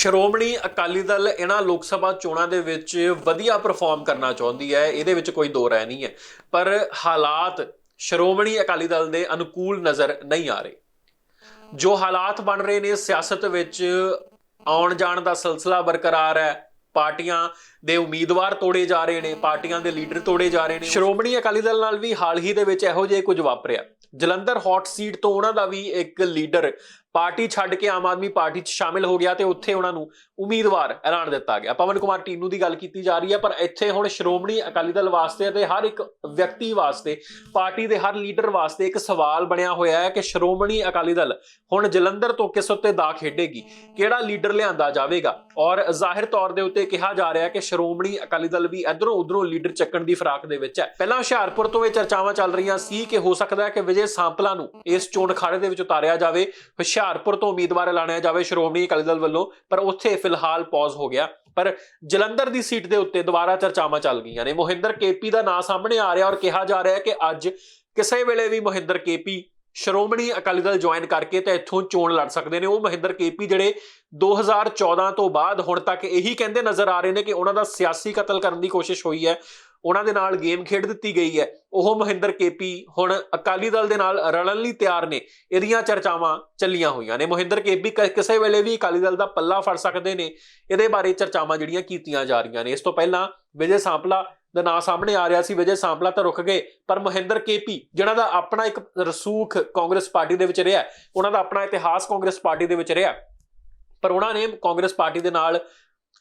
ਸ਼੍ਰੋਮਣੀ ਅਕਾਲੀ ਦਲ ਇਹਨਾਂ ਲੋਕ ਸਭਾ ਚੋਣਾਂ ਦੇ ਵਿੱਚ ਵਧੀਆ ਪਰਫਾਰਮ ਕਰਨਾ ਚਾਹੁੰਦੀ ਹੈ, ਇਹਦੇ ਵਿੱਚ ਕੋਈ ਦੋ ਰਾਏ ਨਹੀਂ ਹੈ। ਪਰ ਹਾਲਾਤ ਸ਼੍ਰੋਮਣੀ ਅਕਾਲੀ ਦਲ ਦੇ ਅਨੁਕੂਲ ਨਜ਼ਰ ਨਹੀਂ ਆ ਰਹੇ। ਜੋ ਹਾਲਾਤ ਬਣ ਰਹੇ ਨੇ, ਸਿਆਸਤ ਵਿੱਚ ਆਉਣ ਜਾਣ ਦਾ ਸਿਲਸਿਲਾ ਬਰਕਰਾਰ ਹੈ, ਪਾਰਟੀਆਂ ਦੇ ਉਮੀਦਵਾਰ ਤੋੜੇ ਜਾ ਰਹੇ ਨੇ, ਪਾਰਟੀਆਂ ਦੇ ਲੀਡਰ ਤੋੜੇ ਜਾ ਰਹੇ ਨੇ। ਸ਼੍ਰੋਮਣੀ ਅਕਾਲੀ ਦਲ ਨਾਲ ਵੀ ਹਾਲ ਹੀ ਦੇ ਵਿੱਚ ਇਹੋ ਜਿਹੇ ਕੁਝ ਵਾਪਰਿਆ। ਜਲੰਧਰ ਹੌਟ ਸੀਟ ਤੋਂ ਉਹਨਾਂ ਦਾ ਵੀ ਇੱਕ ਲੀਡਰ ਪਾਰਟੀ ਛੱਡ ਕੇ ਆਮ ਆਦਮੀ ਪਾਰਟੀ 'ਚ ਸ਼ਾਮਿਲ ਹੋ ਗਿਆ ਤੇ ਉੱਥੇ ਉਹਨਾਂ ਨੂੰ ਉਮੀਦਵਾਰ ਐਲਾਨ ਦਿੱਤਾ ਗਿਆ। ਪਵਨ ਕੁਮਾਰ ਟੀਨੂ ਦੀ ਗੱਲ ਕੀਤੀ ਜਾ ਰਹੀ ਹੈ, ਪਰ ਇੱਥੇ ਹੁਣ ਸ਼੍ਰੋਮਣੀ ਅਕਾਲੀ ਦਲ ਵਾਸਤੇ ਅਤੇ ਹਰ ਇੱਕ ਵਿਅਕਤੀ ਵਾਸਤੇ, ਪਾਰਟੀ ਦੇ ਹਰ ਲੀਡਰ ਵਾਸਤੇ ਇੱਕ ਸਵਾਲ ਬਣਿਆ ਹੋਇਆ ਹੈ ਕਿ ਸ਼੍ਰੋਮਣੀ ਅਕਾਲੀ ਦਲ ਹੁਣ ਜਲੰਧਰ ਤੋਂ ਕਿਸ ਉੱਤੇ ਦਾ ਖੇਡੇਗੀ? ਕਿਹੜਾ ਲੀਡਰ ਲਿਆਂਦਾ ਜਾਵੇਗਾ? ਔਰ ਜ਼ਾਹਿਰ ਤੌਰ ਦੇ ਉੱਤੇ ਕਿਹਾ ਜਾ ਰਿਹਾ ਹੈ ਕਿ ਸ਼੍ਰੋਮਣੀ ਅਕਾਲੀ ਦਲ ਵੀ ਇਧਰੋਂ ਉਧਰੋਂ ਲੀਡਰ ਚੱਕਣ ਦੀ ਫਰਾਕ ਦੇ ਵਿੱਚ ਹੈ। ਪਹਿਲਾਂ ਹੁਸ਼ਿਆਰਪੁਰ ਤੋਂ ਇਹ ਚਰਚਾਵਾਂ ਚੱਲ ਰਹੀਆਂ ਸੀ ਕਿ ਹੋ ਸਕਦਾ ਹੈ ਕਿ ਵਿਜੇ ਸਾਂਪਲਾ ਨੂੰ ਇਸ ਚੋਣ ਅਖਾੜੇ ਦੇ ਵਿੱਚ ਉਤਾਰਿਆ ਜਾਵੇ। ਹੁਸ਼ਿਆਰਪੁਰ ਤੋਂ ਉਮੀਦਵਾਰ ਐਲਾਨਿਆ ਜਾਵੇ ਸ਼੍ਰੋਮਣੀ ਅਕਾਲੀ ਦਲ ਵੱਲੋਂ, ਪਰ ਉੱਥੇ ਫਿਲਹਾਲ ਪੌਜ਼ ਹੋ ਗਿਆ। ਪਰ ਜਲੰਧਰ ਦੀ ਸੀਟ ਦੇ ਉੱਤੇ ਦੁਬਾਰਾ ਚਰਚਾਵਾਂ ਚੱਲ ਗਈਆਂ ਨੇ। ਮੋਹਿੰਦਰ ਕੇਪੀ ਦਾ ਨਾਂ ਸਾਹਮਣੇ ਆ ਰਿਹਾ ਔਰ ਕਿਹਾ ਜਾ ਰਿਹਾ ਹੈ ਕਿ ਅੱਜ ਕਿਸੇ ਵੇਲੇ ਵੀ ਮੋਹਿੰਦਰ ਕੇਪੀ ਸ਼੍ਰੋਮਣੀ ਅਕਾਲੀ ਦਲ ਜੁਆਇਨ ਕਰਕੇ ਤਾਂ ਇੱਥੋਂ ਚੋਣ ਲੜ ਸਕਦੇ ਨੇ। ਉਹ ਮਹਿੰਦਰ ਕੇਪੀ ਜਿਹੜੇ 2014 ਤੋਂ ਬਾਅਦ ਹੁਣ ਤੱਕ ਇਹੀ ਕਹਿੰਦੇ ਨਜ਼ਰ ਆ ਰਹੇ ਨੇ ਕਿ ਉਹਨਾਂ ਦਾ ਸਿਆਸੀ ਕਤਲ ਕਰਨ ਦੀ ਕੋਸ਼ਿਸ਼ ਹੋਈ ਹੈ। ਉਹਨਾਂ ਦੇ ਨਾਲ ਗੇਮ ਖੇਡ ਦਿੱਤੀ ਗਈ ਹੈ। ਉਹ ਮਹਿੰਦਰ ਕੇਪੀ ਹੁਣ ਅਕਾਲੀ ਦਲ ਦੇ ਨਾਲ ਰਲਣ ਲਈ ਤਿਆਰ ਨੇ। ਇਹਦੀਆਂ ਚਰਚਾਵਾਂ ਚੱਲੀਆਂ ਹੋਈਆਂ ਨੇ। ਮਹਿੰਦਰ ਕੇਪੀ ਕ- ਕਿਸੇ ਵੇਲੇ ਵੀ ਅਕਾਲੀ ਦਲ ਦਾ ਪੱਲਾ ਫੜ ਸਕਦੇ ਨੇ। ਇਹਦੇ ਬਾਰੇ ਚਰਚਾਵਾਂ ਜਿਹੜੀਆਂ ਕੀਤੀਆਂ ਜਾ ਰਹੀਆਂ ਨੇ। ਇਸ ਤੋਂ ਪਹਿਲਾਂ ਵਿਜੇ ਸਾਂਪਲਾ ਦਾ ਨਾਂ ਸਾਹਮਣੇ ਆ ਰਿਹਾ ਸੀ। ਵਿਜੇ ਸਾਂਪਲਾ ਤਾਂ ਰੁਕ ਗਏ, ਪਰ ਮਹਿੰਦਰ ਕੇਪੀ ਜਿਹਨਾਂ ਦਾ ਆਪਣਾ ਇੱਕ ਰਸੂਖ ਕਾਂਗਰਸ ਪਾਰਟੀ ਦੇ ਵਿੱਚ ਰਿਹਾ ਉਹਨਾਂ ਦਾ ਆਪਣਾ ਇਤਿਹਾਸ ਕਾਂਗਰਸ ਪਾਰਟੀ ਦੇ ਵਿੱਚ ਰਿਹਾ ਪਰ ਉਹਨਾਂ ਨੇ ਕਾਂਗਰਸ ਪਾਰਟੀ ਦੇ ਨਾਲ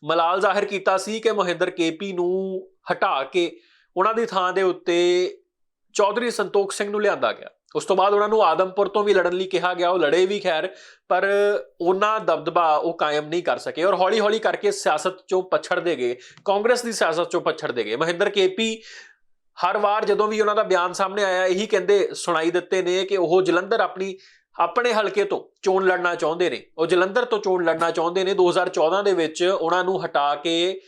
ਮਲਾਲ ਜ਼ਾਹਿਰ ਕੀਤਾ ਸੀ ਕਿ ਮੋਹਿੰਦਰ ਕੇਪੀ ਨੂੰ ਹਟਾ ਕੇ ਉਹਨਾਂ ਦੀ ਥਾਂ ਦੇ ਉੱਤੇ ਚੌਧਰੀ ਸੰਤੋਖ ਸਿੰਘ ਨੂੰ ਲਿਆਂਦਾ ਗਿਆ। ਉਸ ਤੋਂ ਬਾਅਦ ਉਹਨਾਂ ਨੂੰ ਆਦਮਪੁਰ ਤੋਂ ਵੀ ਲੜਨ ਲਈ ਕਿਹਾ ਗਿਆ, ਉਹ ਲੜੇ ਵੀ ਖੈਰ, ਪਰ ਉਹਨਾਂ ਦਬਦਬਾ ਉਹ ਕਾਇਮ ਨਹੀਂ ਕਰ ਸਕੇ ਔਰ ਹੌਲੀ-ਹੌਲੀ ਕਰਕੇ ਸਿਆਸਤ ਚੋਂ ਪਛੜਦੇ ਗਏ, ਕਾਂਗਰਸ ਦੀ ਸਿਆਸਤ ਚੋਂ ਪਛੜਦੇ ਗਏ। ਮਹਿੰਦਰ ਕੇਪੀ ਹਰ ਵਾਰ ਜਦੋਂ ਵੀ ਉਹਨਾਂ ਦਾ ਬਿਆਨ ਸਾਹਮਣੇ ਆਇਆ, ਇਹੀ ਕਹਿੰਦੇ ਸੁਣਾਈ ਦਿੱਤੇ ਨੇ ਕਿ ਉਹ ਜਲੰਧਰ ਆਪਣੀ ਆਪਣੇ ਹਲਕੇ ਤੋਂ ਚੋਣ ਲੜਨਾ ਚਾਹੁੰਦੇ ਨੇ। ਉਹ ਜਲੰਧਰ ਤੋਂ ਚੋਣ ਲੜਨਾ ਚਾਹੁੰਦੇ ਨੇ। 2014 ਦੇ ਵਿੱਚ ਉਹਨਾਂ ਨੂੰ ਹਟਾ ਕੇ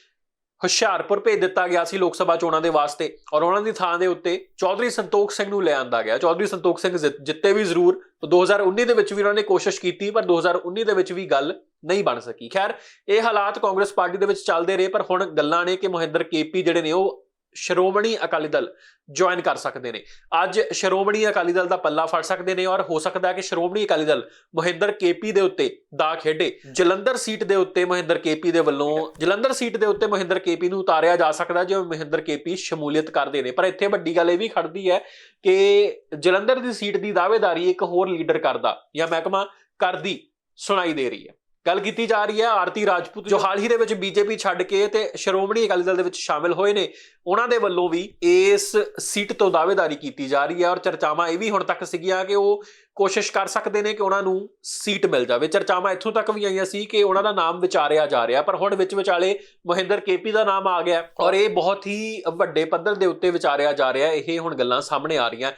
ਹੁਸ਼ਿਆਰਪੁਰ ਭੇਜ ਦਿੱਤਾ ਗਿਆ ਸੀ ਲੋਕ ਸਭਾ ਚੋਣਾਂ ਦੇ ਵਾਸਤੇ ਔਰ ਉਹਨਾਂ ਦੀ ਥਾਂ ਦੇ ਉੱਤੇ ਚੌਧਰੀ ਸੰਤੋਖ ਸਿੰਘ ਨੂੰ ਲੈ ਆਂਦਾ ਗਿਆ। ਚੌਧਰੀ ਸੰਤੋਖ ਸਿੰਘ ਜਿੱਤ- ਜਿੱਤੇ ਵੀ ਜ਼ਰੂਰ। 2019 ਦੇ ਵਿੱਚ ਵੀ ਉਹਨਾਂ ਨੇ ਕੋਸ਼ਿਸ਼ ਕੀਤੀ, ਪਰ 2019 ਦੇ ਵਿੱਚ ਵੀ ਗੱਲ ਨਹੀਂ ਬਣ ਸਕੀ। ਖੈਰ, ਇਹ ਹਾਲਾਤ ਕਾਂਗਰਸ ਪਾਰਟੀ ਦੇ ਵਿੱਚ ਚੱਲਦੇ ਰਹੇ, ਪਰ ਹੁਣ ਗੱਲਾਂ ਨੇ ਕਿ ਮਹਿੰਦਰ ਕੇਪੀ ਜਿਹੜੇ ਨੇ ਉਹ ਸ਼੍ਰੋਮਣੀ ਅਕਾਲੀ ਦਲ ਜੁਆਇਨ ਕਰ ਸਕਦੇ ਨੇ। ਅੱਜ ਸ਼੍ਰੋਮਣੀ ਅਕਾਲੀ ਦਲ ਦਾ ਪੱਲਾ ਫੜ ਸਕਦੇ ਨੇ ਔਰ ਹੋ ਸਕਦਾ ਹੈ ਕਿ ਸ਼੍ਰੋਮਣੀ ਅਕਾਲੀ ਦਲ ਮਹਿੰਦਰ ਕੇਪੀ ਦੇ ਉੱਤੇ ਦਾ ਖੇਡੇ। ਜਲੰਧਰ ਸੀਟ ਦੇ ਉੱਤੇ ਮਹਿੰਦਰ ਕੇਪੀ ਦੇ ਵੱਲੋਂ, ਜਲੰਧਰ ਸੀਟ ਦੇ ਉੱਤੇ ਮਹਿੰਦਰ ਕੇਪੀ ਨੂੰ ਉਤਾਰਿਆ ਜਾ ਸਕਦਾ ਜੇ ਮਹਿੰਦਰ ਕੇਪੀ ਸ਼ਮੂਲੀਅਤ ਕਰਦੇ ਨੇ। ਪਰ ਇੱਥੇ ਵੱਡੀ ਗੱਲ ਇਹ ਵੀ ਖੜਦੀ ਹੈ ਕਿ ਜਲੰਧਰ ਦੀ ਸੀਟ ਦੀ ਦਾਅਵੇਦਾਰੀ ਇੱਕ ਹੋਰ ਲੀਡਰ ਕਰਦਾ ਜਾਂ ਮਹਿਕਮਾ ਕਰਦੀ ਸੁਣਾਈ ਦੇ ਰਹੀ ਹੈ। ਗੱਲ ਕੀਤੀ ਜਾ ਰਹੀ ਹੈ ਆਰਤੀ ਰਾਜਪੂਤ ਜੋ ਹਾਲ ਹੀ ਦੇ ਵਿੱਚ ਬੀਜੇਪੀ ਛੱਡ ਕੇ ਤੇ ਸ਼੍ਰੋਮਣੀ ਅਕਾਲੀ ਦਲ ਦੇ ਵਿੱਚ ਸ਼ਾਮਿਲ ਹੋਏ ਨੇ ਉਹਨਾਂ ਦੇ ਵੱਲੋਂ ਵੀ ਇਸ ਸੀਟ ਤੋਂ ਦਾਅਵੇਦਾਰੀ ਕੀਤੀ ਜਾ ਰਹੀ ਹੈ ਔਰ ਚਰਚਾਵਾਂ ਇਹ ਵੀ ਹੁਣ ਤੱਕ ਸੀਗੀਆਂ ਕਿ ਉਹ ਕੋਸ਼ਿਸ਼ ਕਰ ਸਕਦੇ ਨੇ ਕਿ ਉਹਨਾਂ ਨੂੰ ਸੀਟ ਮਿਲ ਜਾਵੇ। ਚਰਚਾਵਾਂ ਇੱਥੋਂ ਤੱਕ ਵੀ ਆਈਆਂ ਸੀ ਕਿ ਉਹਨਾਂ ਦਾ ਨਾਮ ਵਿਚਾਰਿਆ ਜਾ ਰਿਹਾ ਪਰ ਹੁਣ ਵਿੱਚ ਵਿਚਾਲੇ ਮਹਿੰਦਰ ਕੇਪੀ ਦਾ ਨਾਮ ਆ ਗਿਆ ਔਰ ਇਹ ਬਹੁਤ ਹੀ ਵੱਡੇ ਪੱਧਰ ਦੇ ਉੱਤੇ ਵਿਚਾਰਿਆ ਜਾ ਰਿਹਾ ਇਹ ਹੁਣ ਗੱਲਾਂ ਸਾਹਮਣੇ ਆ ਰਹੀਆਂ।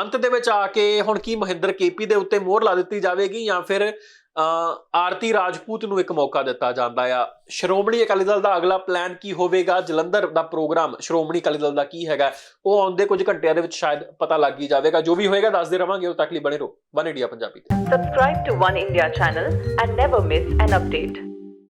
ਅੰਤ ਦੇ ਵਿੱਚ ਆ ਕੇ ਹੁਣ ਕੀ ਮਹਿੰਦਰ ਕੇਪੀ ਦੇ ਉੱਤੇ ਮੋਹਰ ਲਾ ਦਿੱਤੀ ਜਾਵੇਗੀ ਜਾਂ ਫਿਰ ਆਰਤੀ ਰਾਜਪੂਤ ਨੂੰ ਇੱਕ ਮੌਕਾ ਦਿੱਤਾ ਜਾਂਦਾ ਆ। ਸ਼੍ਰੋਮਣੀ ਅਕਾਲੀ ਦਲ ਦਾ ਅਗਲਾ ਪਲਾਨ ਕੀ ਹੋਵੇਗਾ? ਜਲੰਧਰ ਦਾ ਪ੍ਰੋਗਰਾਮ ਸ਼੍ਰੋਮਣੀ ਅਕਾਲੀ ਦਲ ਦਾ ਕੀ ਹੈਗਾ? ਉਹ ਆਉਂਦੇ ਕੁਝ ਘੰਟਿਆਂ ਦੇ ਵਿੱਚ ਸ਼ਾਇਦ ਪਤਾ ਲੱਗ ਹੀ ਜਾਵੇਗਾ। ਜੋ ਵੀ ਹੋਏਗਾ ਦੱਸਦੇ ਰਵਾਂਗੇ। ਉਦੋਂ ਤੱਕ ਲਈ ਬਣੇ ਰਹੋ। ਵਨ ਇੰਡੀਆ ਪੰਜਾਬੀ ਤੇ Subscribe to One India channel and never miss an update.